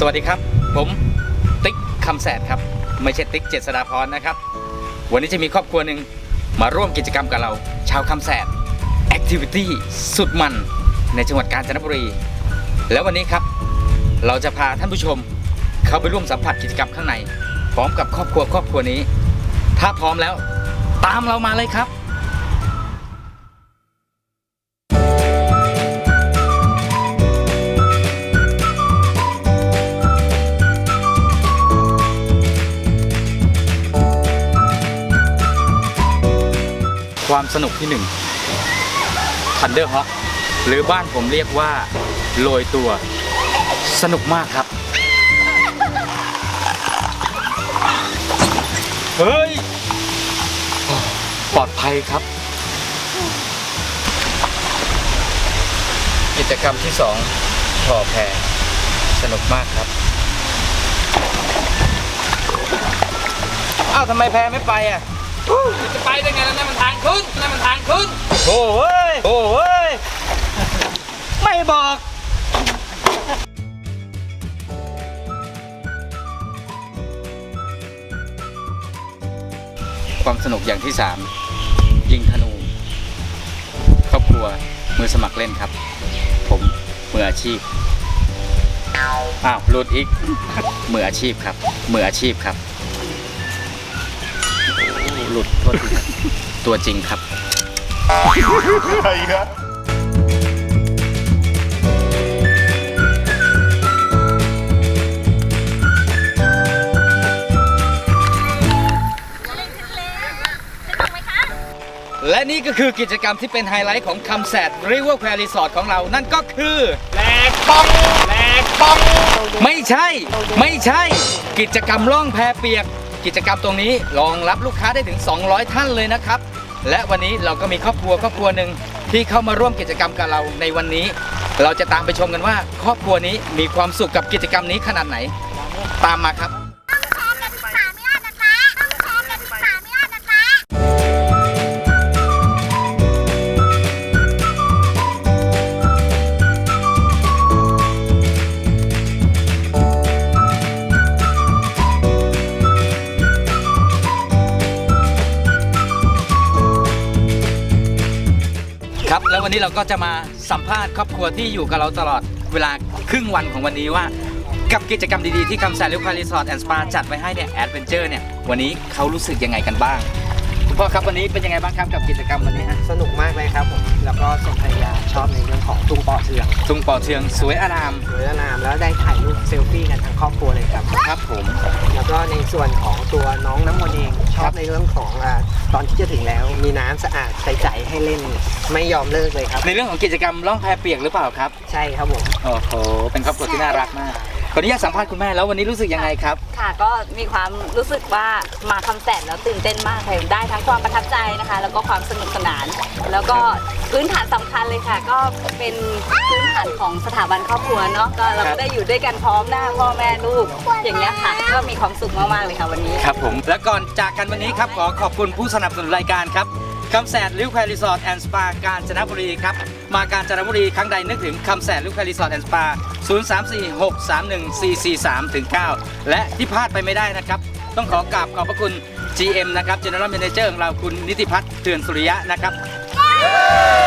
สวัสดีครับ ผมติ๊กคำแสดครับ ไม่ใช่ติ๊กเจษฎาพรนะครับ วันนี้จะมีครอบครัวหนึ่งมาร่วมกิจกรรมกับเรา ชาวคำแสดแอคทิวิตี้สุดมันในจังหวัดกาญจนบุรี แล้ววันนี้ครับ เราจะพาท่านผู้ชม เข้าไปร่วมสัมผัสกิจกรรมข้างใน พร้อมกับครอบครัวครอบครัวนี้ ถ้าพร้อมแล้ว ตามเรามาเลยครับ ความสนุกที่หนึ่ง Thunder Hawk หรือบ้านผมเรียกว่าโรยตัว สนุกมากครับ เฮ้ย ปลอดภัยครับ กิจกรรมที่สองถ่อแพสนุกมากครับอ้าวทำไมแพไม่ไปอะ จะไปได้ไงแล้วนั่นมันทางขึ้นนั่นมันทางขึ้นโอ้เว้ยโอ้เว้ยไม่บอก ความสนุกอย่างที่สามยิงธนูครอบครัวมือสมัครเล่นครับ ผมมืออาชีพอ้าวหลุดอีกมืออาชีพครับมืออาชีพครับโอ้ หลุดโทษทีครับตัวจริงครับ และนี่ก็คือกิจกรรมที่เป็นไฮไลท์ของคำแสดริเวอร์แควร์รีสอร์ทของเรา นั่นก็คือแหลกป้องแหลกป้อง ไม่ใช่ ไม่ใช่ กิจกรรมล่องแพเปียก กิจกรรมตรงนี้รองรับลูกค้าได้ถึง 200 ท่านเลยนะครับ และวันนี้เราก็มีครอบครัวครอบครัวหนึ่งที่เข้ามาร่วมกิจกรรมกับเราในวันนี้ เราจะตามไปชมกันว่า ครอบครัวนี้มีความสุขกับกิจกรรมนี้ขนาดไหน ตามมาครับ แล้ววันนี้เราก็จะมาสัมภาษณ์ครอบครัวที่อยู่กับเราตลอดเวลาครึ่งวันของวันนี้ว่า กับกิจกรรมดีๆที่คำแสนลิวคารีสอร์ทแอนด์สปาจัดไว้ให้เนี่ยแอดเวนเจอร์เนี่ยวันนี้เขารู้สึกยังไงกันบ้าง คุณพ่อครับวันนี้เป็นยังไงบ้างครับกับกิจกรรมวันนี้ฮะสนุกมากเลยครับผม แล้วก็ส่วนภรรยาชอบในเรื่องของตุ้งปอเทืองตุงป่อเทืองสวยอารามสวยงามแล้วได้ถ่ายรูปเซลฟี่กันทั้งครอบครัวเลยครับ ครับผม แล้วก็ในส่วนของตัวน้องน้ำมนต์เอง ชอบในเรื่องของอาตอนที่จะถึงแล้วมีน้ำสะอาดใสๆให้เล่น ไม่ยอมเลิกเลยครับ ในเรื่องของกิจกรรมล่องแพเปียกหรือเปล่าครับ ใช่ครับผมโอ้โห เป็นครอบครัวที่น่ารักมาก ขออนุญาตสัมภาษณ์คุณแม่แล้ววันนี้รู้สึกยังไงครับ ค่ะก็มีความรู้สึกว่ามาคำแสนแล้วตื่นเต้นมากค่ะได้ทั้งความประทับใจนะคะ แล้วก็ความสนุกสนาน แล้วก็ พื้นฐานสำคัญเลยค่ะ ก็เป็นพื้นฐานของสถาบันครอบครัวเนาะก็เราก็ได้อยู่ด้วยกันพร้อมหน้าพ่อแม่ลูก อย่างเงี้ยค่ะ ก็มีความสุขมากๆเลยค่ะวันนี้ ครับผมและก่อนจากกันวันนี้ครับขอขอบคุณผู้สนับสนุนรายการครับคำแสนลิวแคร์รีสอร์ทแอนด์สปากาญจนบุรีครับมากาญจนบุรีครั้งใดนึกถึงคำแสนลิวแคร์รีสอร์ทแอนด์สปา0 3 4 6 3 1 4 4 3ถึง9และที่พลาดไปไม่ได้นะครับ ต้องขอกราบขอบพระคุณ GM นะครับ General Manager ของเราคุณนิติพัฒน์เตือนสุริยะนะครับ Yeah!